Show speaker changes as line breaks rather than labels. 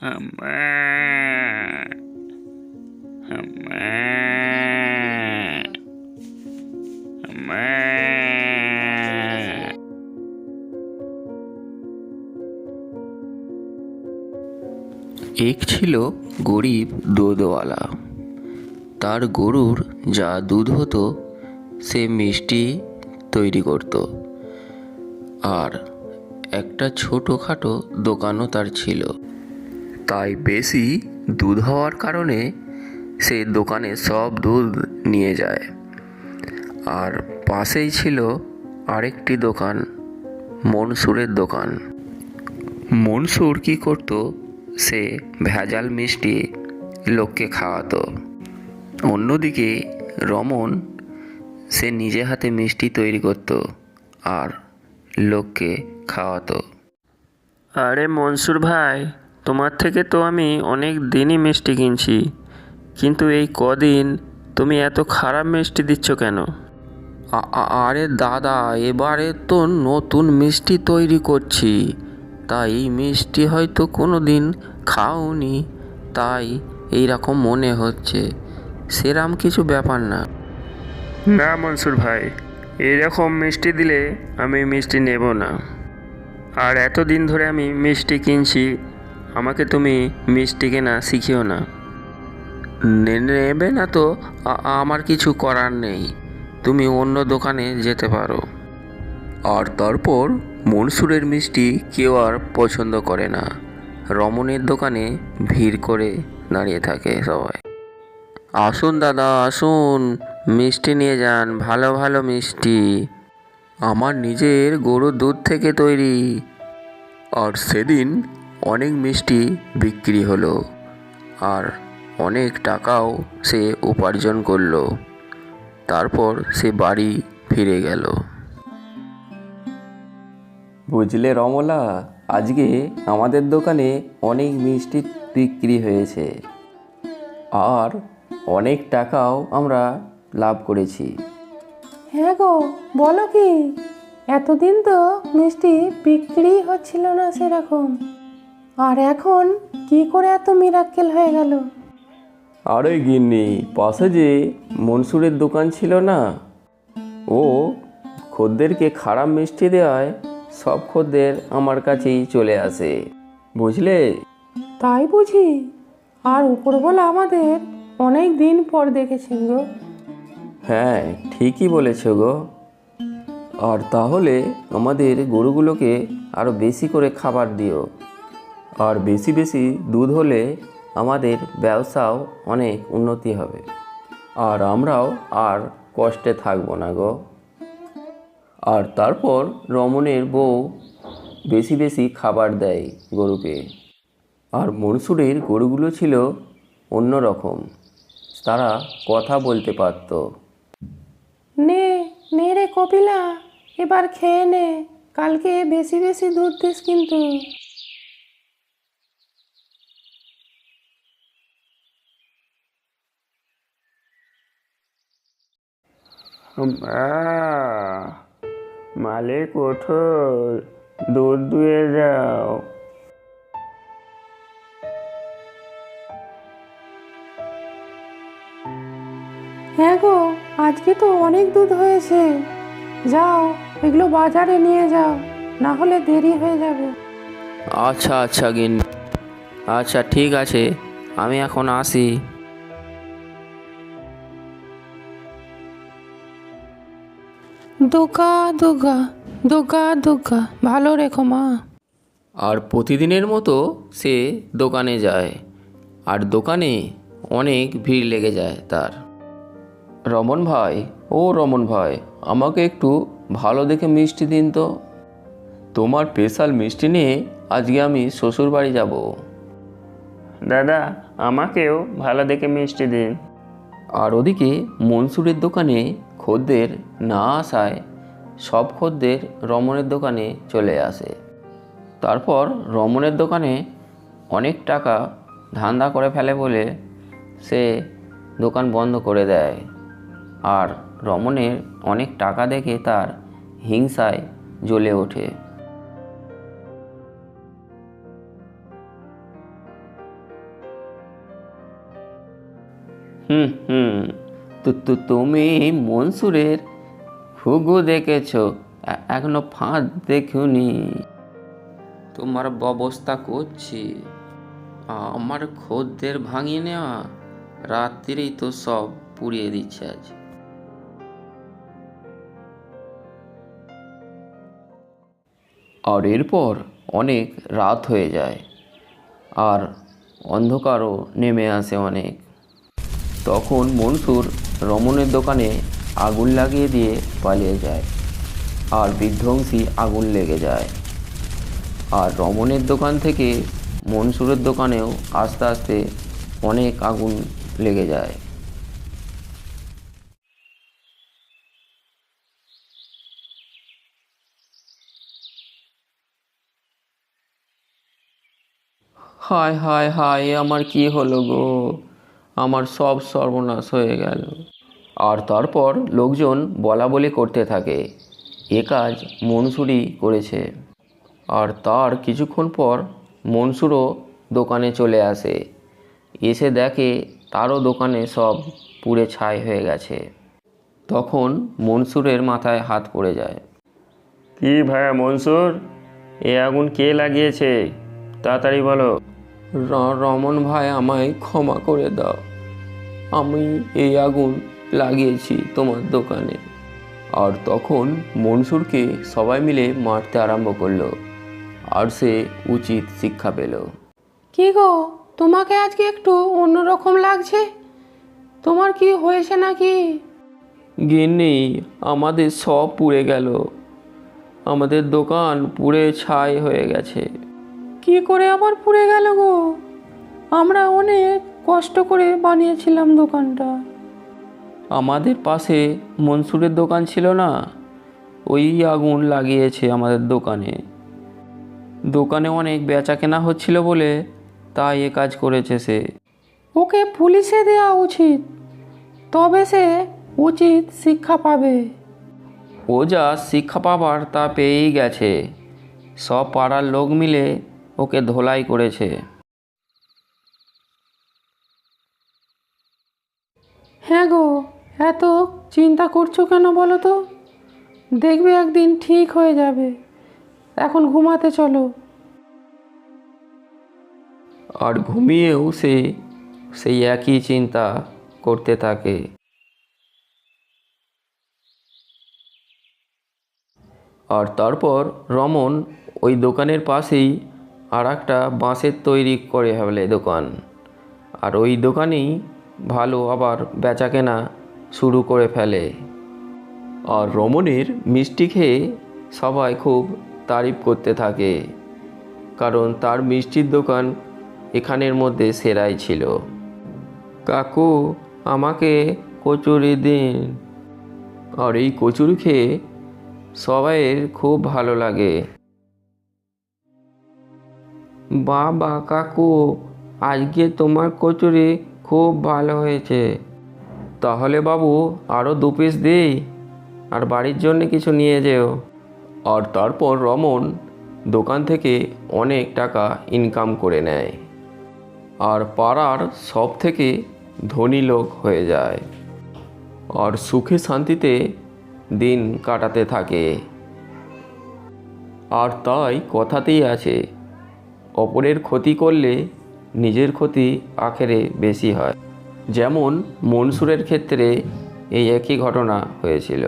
আম্মা আম্মা আম্মা
এক ছিল গরিব দুধওয়ালা। তার গরুর যা দুধ হতো, সে মিষ্টি তৈরি করত। আর একটা ছোটোখাটো দোকানও তার ছিল। তাই বেশি দুধ হওয়ার কারণে সে দোকানে সব দুধ নিয়ে যায়। আর পাশেই ছিল আরেকটি দোকান, মনসুরের দোকান। মনসুর কি করত? সে ভেজাল মিষ্টি লোককে খাওয়াতো। অন্যদিকে রমন, সে নিজে হাতে মিষ্টি তৈরি করত আর লোককে খাওয়াতো।
আরে মনসুর ভাই তোমার থেকে তো আমি অনেক দিনই মিষ্টি কিনছি। কিন্তু এই কদিন তুমি এত খারাপ মিষ্টি দিচ্ছ কেন?
আরে দাদা এবারে তো নতুন মিষ্টি তৈরি করছি। তাই এই মিষ্টি হয়তো কোনো দিন খাওনি। তাই এইরকম মনে হচ্ছে। সেরাম কিছু ব্যাপার না।
না মনসুর ভাই এরকম মিষ্টি দিলে আমি মিষ্টি নেব না। আর এতদিন ধরে আমি মিষ্টি কিনছি আমাকে তুমি মিষ্টি কেনা শিখিও না।
নেবে না তো আমার কিছু করার নেই। তুমি অন্য দোকানে যেতে পারো। আর তারপর মনসুরের মিষ্টি কেউ আর পছন্দ করে না। রমণের দোকানে ভিড় করে দাঁড়িয়ে থাকে সবাই। আসুন দাদা, আসুন। মিষ্টি নিয়ে যান, ভালো ভালো মিষ্টি। আমার নিজের গরুর দুধ থেকে তৈরি। আর সেদিন অনেক মিষ্টি বিক্রি হলো আর অনেক টাকাও সে উপার্জন করল। তারপর সে বাড়ি ফিরে গেল। বুঝলে রমলা আজকে আমাদের দোকানে অনেক মিষ্টি বিক্রি হয়েছে আর অনেক টাকাও আমরা লাভ করেছি।
হ্যাঁ গো বলো কি? এতদিন তো মিষ্টি বিক্রি হচ্ছিল না সেরকম। আর এখন কি করে এত মিরাক্কেল হয়ে গেল?
আরে গিন্নি পাশে যে মনসুরের দোকান ছিল না ও খদ্দেরকে খারাপ মিষ্টি দেওয়ায় সব খদ্দের আমার কাছেই চলে আসে বুঝলে?
তাই বুঝি? আর উপরবেলা আমাদের অনেক দিন পর দেখেছেন গো।
হ্যাঁ ঠিকই বলেছ গো। আর তাহলে আমাদের গরুগুলোকে আরও বেশি করে খাবার দিও। আর বেশি বেশি দুধ হলে আমাদের ব্যবসাও অনেক উন্নতি হবে। আর আমরাও আর কষ্টে থাকব না গো। আর তারপর রমণের বউ বেশি বেশি খাবার দেয় গরুকে। আর মনসুরের গরুগুলো ছিল অন্য রকম তারা কথা বলতে পারতো।
নে নে রে কপিলা, এবার খেয়ে নে। কালকে বেশি বেশি দুধ দিস কিন্তু।
মা মালিক ওঠো। দুধ দুয়ে যাও।
হ্যাঁ গো আজকে তো অনেক দুধ হয়েছে। যাও এগুলো বাজারে নিয়ে যাও না হলে দেরি হয়ে যাবে।
আচ্ছা আচ্ছা গিন আচ্ছা ঠিক আছে আমি এখন আসি।
দুগা দুগা দুগা দুগা। ভালো রেখো মা।
আর প্রতিদিনের মতো সে দোকানে যায়। আর দোকানে অনেক ভিড় লেগে যায় তার। রমন ভাই ও রমন ভাই আমাকে একটু ভালো দেখে মিষ্টি দিন তো। তোমার স্পেশাল মিষ্টি নিয়ে আজকে আমি শ্বশুর বাড়ি যাব।
দাদা আমাকেও ভালো দেখে মিষ্টি দিন।
আর ওদিকে মনসুরের দোকানে খদ্দের না আসায় সব খদ্দের রমণের দোকানে চলে আসে। তারপর রমণের দোকানে অনেক টাকা ধান্দা করে ফেলে বলে সে দোকান বন্ধ করে দেয়। আর রমণের অনেক টাকা দেখে তার হিংসায় জ্বলে ওঠে। হুম হুম। তুমি মনসুরের হুগু দেখেছ? এখনও ফাঁদ দেখুনি। তোমার ব্যবস্থা করছি। আমার খদ্দের ভাঙিয়ে নেওয়া রাত্রিরেই তো সব পুড়িয়ে দিচ্ছে আজ। আর এরপর অনেক রাত হয়ে যায় আর অন্ধকারও নেমে আসে অনেক। তখন মনসুর রমনের দোকানে আগুন লাগিয়ে দিয়ে পালিয়ে যায়। আর বিধ্বংসী আগুন লেগে যায়। আর রমনের দোকান থেকে মনসুরের দোকানেও আস্তে আস্তে অনেক আগুন লেগে যায়। হায় হায় হায় আমার কি হলো গো? আমার সব সর্বনাশ হয়ে গেল। আর তারপর লোকজন বলা বলি করতে থাকে। এ কাজ মনসুরই করেছে। আর তার কিছুক্ষণ পর মনসুরও দোকানে চলে আসে। এসে দেখে তারও দোকানে সব পুড়ে ছাই হয়ে গেছে। তখন মনসুরের মাথায় হাত পড়ে যায়।
কি ভাইয়া মনসুর? এ আগুন কে লাগিয়েছে? তাড়াতাড়ি বলো।
রমন ভাই আমায় ক্ষমা করে দাও। আমি এই আগুন লাগিয়েছি তোমার দোকানে। আর তখন মনসুরকে সবাই মিলে মারতে আরম্ভ করল। আর সে উচিত শিক্ষা পেল।
কি গো তোমাকে আজকে একটু অন্যরকম লাগছে? তোমার কি হয়েছে নাকি?
গিন্নি আমাদের সব পুড়ে গেল। আমাদের দোকান পুড়ে ছাই হয়ে গেছে।
কি করে আবার পুড়ে গেল গো? আমরা অনেক কষ্ট করে বানিয়েছিলাম দোকানটা।
আমাদের পাশে মনসুরের দোকান ছিল না? ওই আগুন লাগিয়েছে আমাদের দোকানে। দোকানে অনেক বেচা কেনা হচ্ছিল বলে তাই এ কাজ করেছে সে।
ওকে পুলিশে দেওয়া উচিত তবে সে উচিত শিক্ষা পাবে।
ও যা শিক্ষা পাবার তা পেয়েই গেছে। সব পাড়ার লোক মিলে ওকে ধোলাই করেছে।
হ্যাঁ গো এত চিন্তা করছ কেন বলো তো? দেখবে একদিন ঠিক হয়ে যাবে। এখন ঘুমাতে চলো।
আর ঘুমিয়েও সে সেই একই চিন্তা করতে থাকে। আর তারপর রমন ওই দোকানের পাশেই আর একটা বাঁশের তৈরি করে ফেলে দোকান। আর ওই দোকানেই ভালো আবার বেচা কেনা শুরু করে ফেলে। আর রমনের মিষ্টি খেয়ে সবাই খুব তারিফ করতে থাকে, কারণ তার মিষ্টির দোকান এখানের মধ্যে সেরাই ছিল। কাকু, আমাকে কচুরি দিন। আর এই কচুরি খেয়ে সবাইয়ের খুব ভালো লাগে। বাবা, কাকু, আজকে তোমার কচুরি খুব ভালো হয়েছে। তাহলে বাবু আরও দু পিস দিই, আর বাড়ির জন্য কিছু নিয়ে যেও। আর তারপর রমন দোকান থেকে অনেক টাকা ইনকাম করে নেয়। আর পাড়ার সব থেকে ধনী লোক হয়ে যায়। আর সুখে শান্তিতে দিন কাটাতে থাকে। আর তাই কথাতেই আছে অপরের ক্ষতি করলে নিজের ক্ষতি আখেরে বেশি হয়। যেমন মনসুরের ক্ষেত্রে এই একই ঘটনা হয়েছিল।